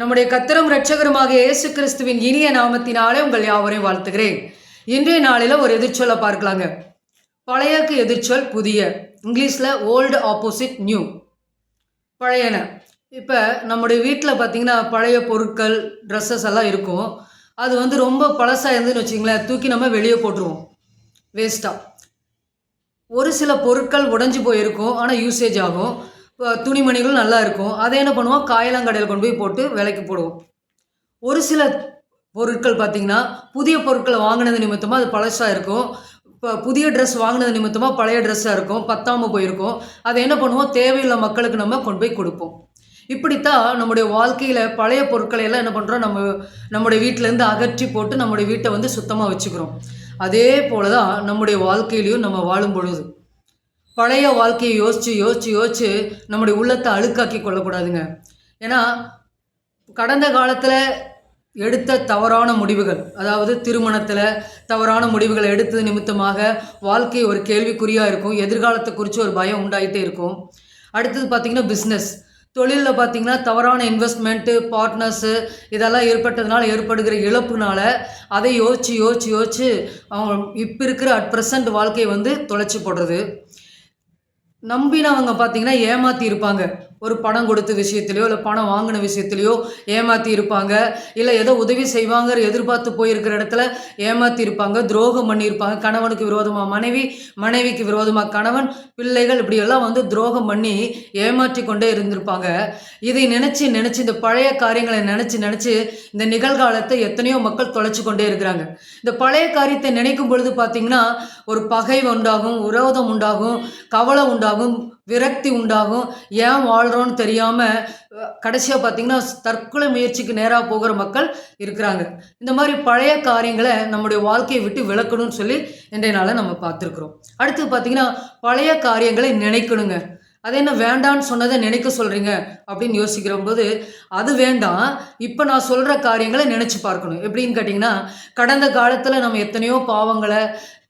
நம்முடைய கத்திரம் ரட்சகருமாக இயேசு கிறிஸ்துவின் இனிய நாமத்தினாலே உங்கள் யாவரையும் வாழ்த்துகிறேன். இன்றைய நாளில் ஒரு எதிர்ச்சொல்லை பார்க்கலாங்க. பழையக்கு எதிர்ச்சொல் புதிய. இங்கிலீஷில் ஓல்டு ஆப்போசிட் நியூ பழையன இப்போ நம்முடைய வீட்டில் பார்த்திங்கன்னா பழைய பொருட்கள் ட்ரெஸ்ஸஸ் எல்லாம் இருக்கும். அது வந்து ரொம்ப பழசாக இருந்துன்னு வச்சிங்களேன் தூக்கி நம்ம வெளியே போட்டுருவோம். வேஸ்ட்டாக ஒரு சில பொருட்கள் உடஞ்சி போயிருக்கும். ஆனால் யூசேஜ் ஆகும். துணிமணிகள் நல்லா இருக்கும். அதை என்ன பண்ணுவோம்? காயலாங்கடையில் கொண்டு போய் போட்டு விலைக்கு போடுவோம். ஒரு சில பொருட்கள் பார்த்திங்கன்னா புதிய பொருட்களை வாங்கினது நிமித்தமாக அது பழசாக இருக்கும். இப்போ புதிய ட்ரெஸ் வாங்கினது நிமித்தமாக பழைய ட்ரெஸ்ஸாக இருக்கும். பத்தாமல் போயிருக்கும். அதை என்ன பண்ணுவோம்? தேவையில்லை மக்களுக்கு நம்ம கொண்டு போய் கொடுப்போம். இப்படித்தான் நம்முடைய வாழ்க்கையில் பழைய பொருட்களை எல்லாம் என்ன பண்ணுறோம் நம்ம நம்முடைய வீட்டிலேருந்து அகற்றி போட்டு நம்முடைய வீட்டை வந்து சுத்தமாக வச்சுக்கிறோம். அதே போல தான் நம்முடைய வாழ்க்கையிலையும் நம்ம வாழும் பொழுது. பழைய வாழ்க்கையை யோசித்து யோசித்து யோசித்து நம்முடைய உள்ளத்தை அழுக்காக்கி கொள்ளக்கூடாதுங்க. ஏன்னா கடந்த காலத்தில் எடுத்த தவறான முடிவுகள் அதாவது திருமணத்தில் தவறான முடிவுகளை எடுத்தது நிமித்தமாக வாழ்க்கை ஒரு கேள்விக்குறியாக இருக்கும் எதிர்காலத்தை குறித்து ஒரு பயம் உண்டாகிட்டே இருக்கும். அடுத்தது பார்த்திங்கன்னா பிஸ்னஸ் தொழிலில் பார்த்திங்கன்னா தவறான இன்வெஸ்ட்மெண்ட்டு பார்ட்னர்ஸு இதெல்லாம் ஏற்பட்டதுனால ஏற்படுகிற இழப்புனால அதை யோசித்து யோசித்து யோசித்து அவங்க இப்போ இருக்கிற அட் ப்ரெசண்ட் வாழ்க்கையை வந்து தொலைச்சி போடுறது. நம்பினவங்க பார்த்தீங்கன்னா ஏமாற்றி இருப்பாங்க ஒரு பணம் கொடுத்த விஷயத்துலையோ இல்லை பணம் வாங்கின விஷயத்துலையோ ஏமாற்றி இருப்பாங்க. இல்லை ஏதோ உதவி செய்வாங்க எதிர்பார்த்து போயிருக்கிற இடத்துல ஏமாற்றி இருப்பாங்க. துரோகம் பண்ணியிருப்பாங்க. கணவனுக்கு விரோதமாக மனைவி மனைவிக்கு விரோதமாக கணவன் பிள்ளைகள் இப்படியெல்லாம் வந்து துரோகம் பண்ணி ஏமாற்றி கொண்டே இருந்திருப்பாங்க. இதை நினச்சி நினச்சி இந்த பழைய காரியங்களை நினச்சி நினச்சி இந்த நிகழ்காலத்தை எத்தனையோ மக்கள் தொலைச்சி கொண்டே இருக்கிறாங்க. இந்த பழைய காரியத்தை நினைக்கும் பொழுது பார்த்திங்கன்னா ஒரு பகை உண்டாகும் உரோதம் உண்டாகும் கவலை உண்டாகும் விரக்தி உண்டாகும். ஏன் வாழ்கிறோன்னு தெரியாமல் கடைசியாக பார்த்திங்கன்னா தற்கொலை முயற்சிக்கு நேராக போகிற மக்கள் இருக்கிறாங்க. இந்த மாதிரி பழைய காரியங்களை நம்முடைய வாழ்க்கையை விட்டு விளக்கணும்னு சொல்லி இன்றைய நாளை நம்ம பார்த்துருக்குறோம். அடுத்து பார்த்திங்கன்னா பழைய காரியங்களை நினைக்கணுங்க. அது என்ன வேண்டான்னு சொன்னதை நினைக்க சொல்கிறீங்க அப்படின்னு யோசிக்கிற போது அது வேண்டாம். இப்போ நான் சொல்கிற காரியங்களை நினச்சி பார்க்கணும். எப்படின்னு கேட்டிங்கன்னா கடந்த காலத்தில் நம்ம எத்தனையோ பாவங்களை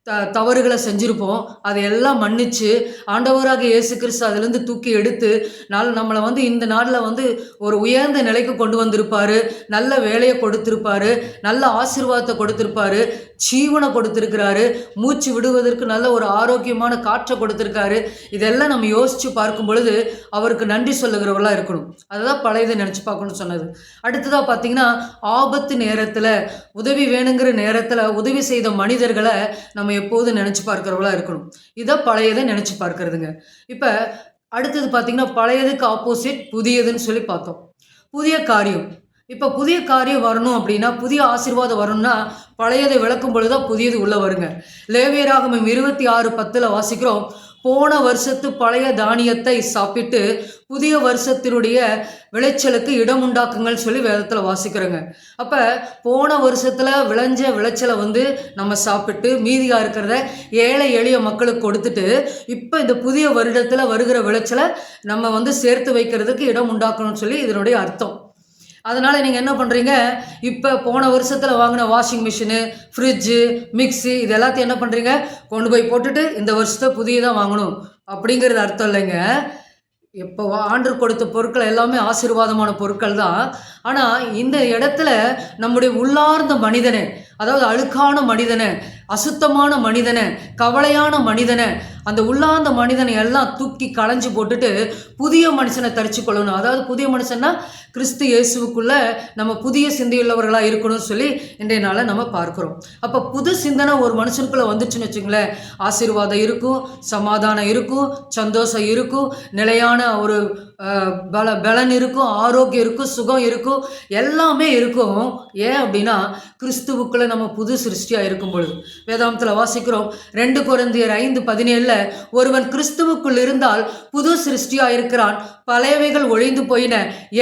த தவறுகளை செஞ்சுருப்போம். அதையெல்லாம் மன்னிச்சு ஆண்டவராக இயேசு கிறிஸ்து அதுலேருந்து தூக்கி எடுத்து நாள் நம்மளை வந்து இந்த நாளில் வந்து ஒரு உயர்ந்த நிலைக்கு கொண்டு வந்திருப்பார். நல்ல வேலையை கொடுத்துருப்பாரு. நல்ல ஆசீர்வாதத்தை கொடுத்துருப்பாரு. ஜீவனை கொடுத்துருக்கிறாரு. மூச்சு விடுவதற்கு நல்ல ஒரு ஆரோக்கியமான காற்றை கொடுத்துருக்காரு. இதெல்லாம் நம்ம யோசித்து பார்க்கும் பொழுது அவருக்கு நன்றி சொல்லுகிறவர்களாக இருக்கணும். அதுதான் பழையதை நினச்சி பார்க்கணும்னு சொன்னது. அடுத்ததாக பார்த்தீங்கன்னா ஆபத்து நேரத்தில் உதவி வேணுங்கிற நேரத்தில் உதவி செய்த மனிதர்களை நம்ம எப்போதும் நினச்சி பார்க்குறவங்களா இருக்கணும். இதை பழையதை நினச்சி பார்க்கறதுங்க. இப்போ அடுத்தது பார்த்திங்கன்னா பழையதுக்கு ஆப்போசிட் புதியதுன்னு சொல்லி பார்த்தோம். புதிய காரியம். இப்போ புதிய காரியம் வரணும் அப்படின்னா புதிய ஆசீர்வாதம் வரணும்னா பழையதை விளக்கும் பொழுது தான் புதியது உள்ளே வருங்க. லேவியராகமம் இருபத்தி ஆறு பத்தில் வாசிக்கிறோம். போன வருஷத்து பழைய தானியத்தை சாப்பிட்டு புதிய வருஷத்தினுடைய விளைச்சலுக்கு இடம் உண்டாக்குங்கள் சொல்லி வேதத்தில் வாசிக்கிறோங்க. அப்போ போன வருஷத்தில் விளைஞ்ச விளைச்சலை வந்து நம்ம சாப்பிட்டு மீதியாக இருக்கிறத ஏழை எளிய மக்களுக்கு கொடுத்துட்டு இப்போ இந்த புதிய வருடத்தில் வருகிற விளைச்சலை நம்ம வந்து சேர்த்து வைக்கிறதுக்கு இடம் உண்டாக்கணும்னு சொல்லி இதனுடைய அர்த்தம். அதனால் நீங்கள் என்ன பண்ணுறீங்க இப்போ போன வருஷத்தில் வாங்கின வாஷிங் மிஷினு ஃப்ரிட்ஜு மிக்ஸி இது எல்லாத்தையும் என்ன பண்ணுறீங்க கொண்டு போய் போட்டுட்டு இந்த வருஷத்தை புதியதாக வாங்கணும். அப்படிங்கிறது அர்த்தம் இல்லைங்க. இப்போ ஆண்டு கொடுத்த பொருட்கள் எல்லாமே ஆசீர்வாதமான பொருட்கள் தான். ஆனால் இந்த இடத்துல நம்முடைய உள்ளார்ந்த மனிதனை அதாவது அழுக்கான மனிதனை அசுத்தமான மனிதனை கவலையான மனிதனை அந்த உள்ளாந்த மனிதனை எல்லாம் தூக்கி களைஞ்சு போட்டுட்டு புதிய மனுஷனை தரிச்சு கொள்ளணும் அதாவது புதிய மனுஷன்னா கிறிஸ்து இயேசுவுக்குள்ள நம்ம புதிய சிந்தையுள்ளவர்களாக இருக்கணும்னு சொல்லி இன்றைய நாளை நம்ம பார்க்குறோம். அப்போ புது சிந்தனை ஒரு மனுஷனுக்குள்ளே வந்துச்சுன்னு வச்சுங்களேன் ஆசீர்வாதம் இருக்கும் சமாதானம் இருக்கும் சந்தோஷம் இருக்கும் நிலையான ஒரு பல பலன் இருக்கும் ஆரோக்கியம் இருக்கும் சுகம் இருக்கும் எல்லாமே இருக்கும். ஏன் அப்படின்னா கிறிஸ்துவுக்குள்ளே நம்ம புது சிருஷ்டியாக இருக்கும் பொழுது வேதாந்தத்தில் வாசிக்கிறோம் ரெண்டு குழந்தையர் ஐந்து பதினேழில் ஒருவன் கிறிஸ்துவுக்குள் இருந்தால் புது சிருஷ்டியாக இருக்கிறான் பழையவைகள் ஒழிந்து போயின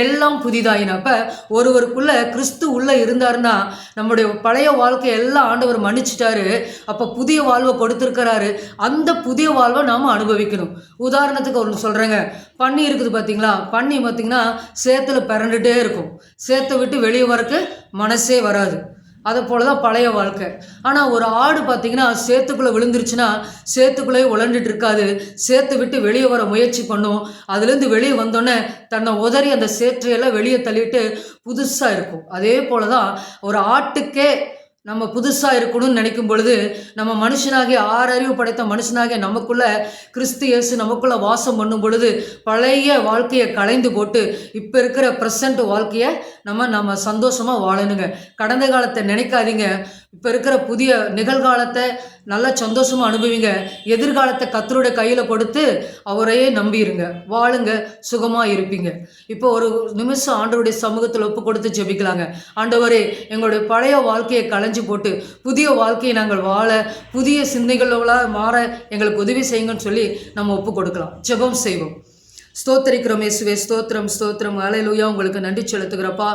எல்லாம் புதிதாயின. அப்போ ஒருவருக்குள்ள கிறிஸ்து உள்ளே இருந்தாருன்னா நம்முடைய பழைய வாழ்க்கை எல்லாம் ஆண்டவர் மன்னிச்சிட்டாரு. அப்போ புதிய வாழ்வை கொடுத்துருக்கிறாரு. அந்த புதிய வாழ்வை நாம் அனுபவிக்கணும். உதாரணத்துக்கு ஒன்று சொல்கிறேங்க பன்னி இருக்குது பார்த்தீங்களா பன்னி பார்த்தீங்கன்னா சேத்துல பிறண்டுட்டே இருக்கும். சேத்தை விட்டு வெளியே வரக்கு மனசே வராது. அதை போல தான் பழைய வாழ்க்கை. ஆனால் ஒரு ஆடு பார்த்தீங்கன்னா சேத்துக்குள்ளே விழுந்துருச்சுன்னா சேத்துக்குள்ளே உழண்டுட்டு இருக்காது. சேத்து விட்டு வெளியே வர முயற்சி பண்ணும். அதுலேருந்து வெளியே வந்தோடனே தன்னை உதறி அந்த சேற்றையெல்லாம் வெளியே தள்ளிட்டு புதுசாக இருக்கும். அதே போல தான் ஒரு ஆட்டுக்கே நம்ம புதுசாக இருக்கணும்னு நினைக்கும் பொழுது நம்ம மனுஷனாகிய ஆறறிவு படைத்த மனுஷனாகிய நமக்குள்ள கிறிஸ்து இயேசு நமக்குள்ள வாசம் பண்ணும் பொழுது பழைய வாழ்க்கையை களைந்து போட்டு இப்போ இருக்கிற ப்ரெசண்ட் வாழ்க்கையை நம்ம நம்ம சந்தோஷமாக வாழணுங்க. கடந்த காலத்தை நினைக்காதீங்க. இப்போ இருக்கிற புதிய நிகழ்காலத்தை நல்லா சந்தோஷமாக அனுபவிங்க. எதிர்காலத்தை கத்தருடைய கையில் கொடுத்து அவரையே நம்பிடுங்க வாழுங்க சுகமாக இருப்பீங்க. இப்போ ஒரு நிமிஷம் ஆண்டவருடைய சமூகத்தில் ஒப்பு கொடுத்து ஜெபிக்கலாங்க. ஆண்டவரே எங்களுடைய பழைய வாழ்க்கையை களைஞ்சு போட்டு புதிய வாழ்க்கையை நாங்கள் வாழ புதிய சிந்தைகளோட மாற எங்களுக்கு உதவி செய்யுங்கன்னு சொல்லி நம்ம ஒப்பு கொடுக்கலாம். ஜெபம் செய்வோம். ஸ்தோத்தரிக்கிறோம் இயேசுவே ஸ்தோத்திரம் ஸ்தோத்திரம். அலையிலூயா உங்களுக்கு நன்றி செலுத்துகிறப்பா.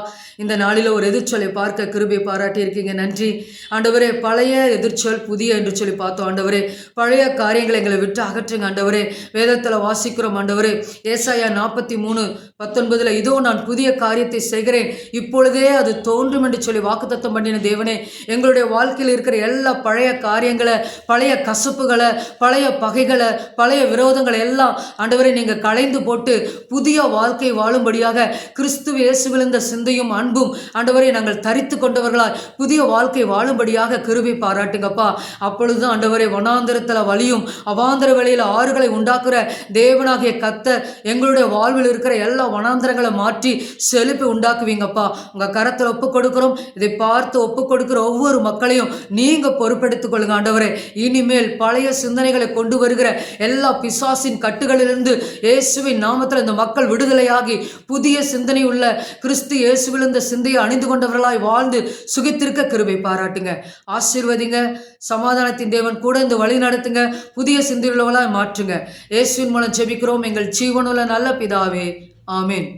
இந்த நாளில் ஒரு எதிர்ச்சொலை பார்க்க கிருபை பாராட்டி இருக்கீங்க நன்றி. ஆண்டவரே பழைய எதிர்ச்சொல் புதிய என்று சொல்லி பார்த்தோம். ஆண்டவரே பழைய காரியங்களை எங்களை விட்டு அகற்றுங்க. ஆண்டவரே வேதத்தில் வாசிக்கிறோம். ஆண்டவரே ஏசாயா நாற்பத்தி மூணு பத்தொன்பதில் இதோ நான் புதிய காரியத்தை செய்கிறேன். இப்பொழுதே அது தோன்றும் என்று சொல்லி வாக்குத்தத்தம் பண்ணின தேவனே எங்களுடைய வாழ்க்கையில் இருக்கிற எல்லா பழைய காரியங்களை பழைய கசப்புகளை பழைய பகைகளை பழைய விரோதங்களை எல்லாம் ஆண்டவரை நீங்கள் கலைந்து போட்டு புதிய வாழ்க்கை வாழும்படியாக கிறிஸ்துவ இயேசுவில் சிந்தையும் அன்பும் ஆண்டவரை நாங்கள் தரித்து கொண்டவர்களாய் புதிய வாழ்க்கை வாழும்படியாக கிருபை பாராட்டுங்கப்பா. அப்பொழுது ஆண்டவரை வனாந்திரத்தில் வழியும் அவாந்திர வேளையில் ஆறுகளை உண்டாக்குற தேவனாகிய கத்த எங்களுடைய வாழ்வில் இருக்கிற எல்லா வனாந்திரங்களை மாற்றி செழிப்பை உண்டாக்குவீங்கப்பா. உங்கள் கரத்தில் ஒப்பு கொடுக்குறோம். இதை பார்த்து ஒப்பு கொடுக்குற ஒவ்வொரு மக்களையும் நீங்கள் பொறுப்பெடுத்துக் கொள்ளுங்க ஆண்டவரே. இனிமேல் பழைய சிந்தனைகளை கொண்டு வருகிற எல்லா பிசாசின் கட்டுகளிலிருந்து இயேசுவின் நாமத்தில் இந்த மக்கள் விடுதலையாகி புதிய சிந்தனை உள்ள கிறிஸ்து இயேசுவில் இந்த சிந்தையை அணிந்து கொண்டவர்களாய் வாழ்ந்து சுகித்திருக்க கிருபை பாராட்டுங்க. ஆசீர்வதிங்க. சமாதானத்தின் தேவன் கூட இந்த வழி நடத்துங்க. புதிய சிந்தையுள்ளவர்களாய் மாற்றுங்க. இயேசுவின் மூலம் ஜெபிக்கிறோம். எங்கள் ஜீவனுள்ள நல்ல பிதாவே. ஆமேன்.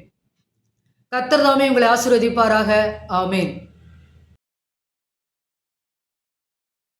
கத்தர்தாமே உங்களை ஆசீர்வதிப்பாராக. ஆமேன்.